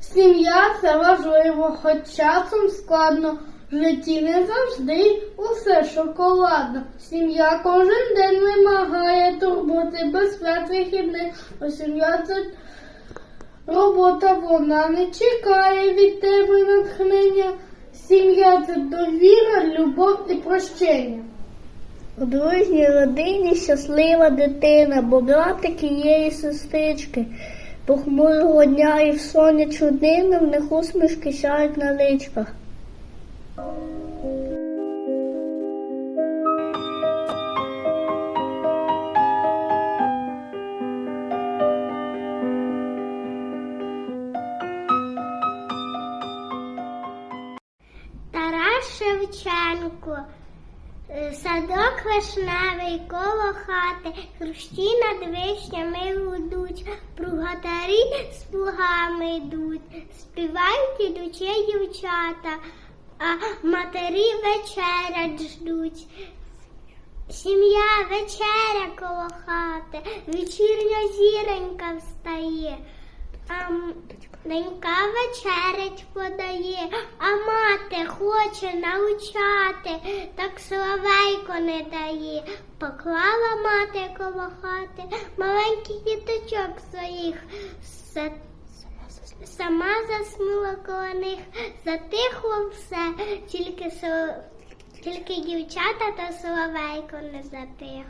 Сім'я це важливо, хоч часом складно. В житті не завжди усе шоколадно. Сім'я кожен день вимагає турботи без свят вихідних. Бо сім'я це робота, вона не чекає від тебе натхнення. Сім'я це довіра, любов і прощення. У дружній родині щаслива дитина, бо братики є і сестрички. Похмурого дня і в сонячну днину в них усмішки сяють на личках. Тарас Шевченко, е, садок вишневий коло хати, хрущі над вишнями гудуть, пругатарі з плугами йдуть, співають ідучі дівчата, а матері вечерять ждуть. Сім'я вечеря коло хати, вечірня зіронька встає. А донька вечерять подає, а мати хоче навчати, так соловейко не дає. Поклала мати коло хати маленьких діточок своїх. За- Сама заснула коло них, затихло все, тільки, тільки дівчата та соловейко не затих.